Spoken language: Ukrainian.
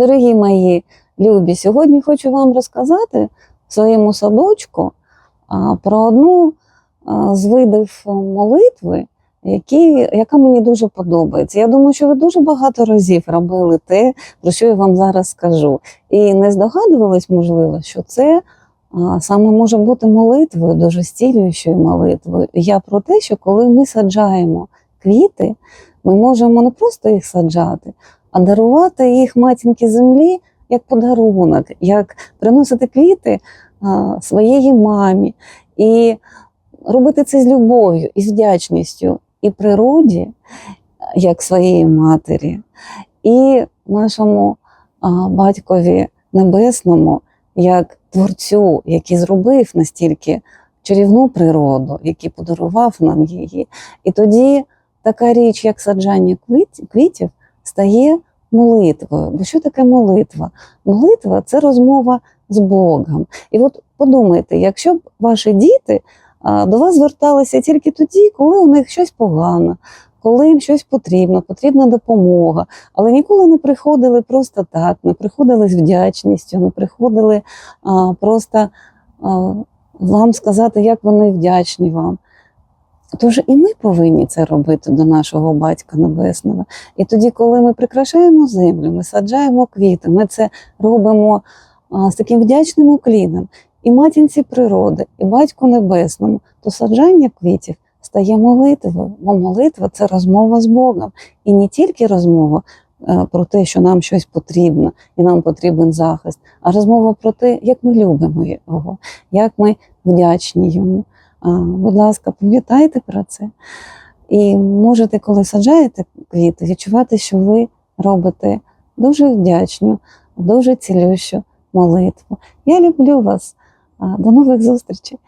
Дорогі мої любі, сьогодні хочу вам розказати своєму садочку про одну з видів молитви, які, яка мені дуже подобається. Я думаю, що ви дуже багато разів робили те, про що я вам зараз скажу. І не здогадувались, можливо, що це саме може бути молитвою, дуже стілюючою молитвою. Я про те, що коли ми саджаємо квіти, ми можемо не просто їх саджати, а дарувати їх матінки землі як подарунок, як приносити квіти а, своєї мамі, і робити це з любов'ю і з вдячністю і природі, як своєї матері, і нашому а, батькові небесному, як творцю, який зробив настільки чарівну природу, який подарував нам її. І тоді така річ, як саджання квіт- квітів, стає молитвою. Бо що таке молитва? Молитва це розмова з Богом. І от подумайте, якщо б ваші діти до вас зверталися тільки тоді, коли у них щось погано, коли їм щось потрібно, потрібна допомога, але ніколи не приходили просто так, не приходили з вдячністю, не приходили просто вам сказати, як вони вдячні вам. Тож і ми повинні це робити до нашого Батька Небесного. І тоді, коли ми прикрашаємо землю, ми саджаємо квіти, ми це робимо з таким вдячним укліном і матінці природи, і батьку небесному, то саджання квітів стає молитвою, бо молитва це розмова з Богом. І не тільки розмова е, про те, що нам щось потрібно і нам потрібен захист, а розмова про те, як ми любимо його, як ми вдячні йому. Будь ласка, пам'ятайте про це. І можете, коли саджаєте квіти, відчувати, що ви робите дуже вдячну, дуже цілющу молитву. Я люблю вас. До нових зустрічей.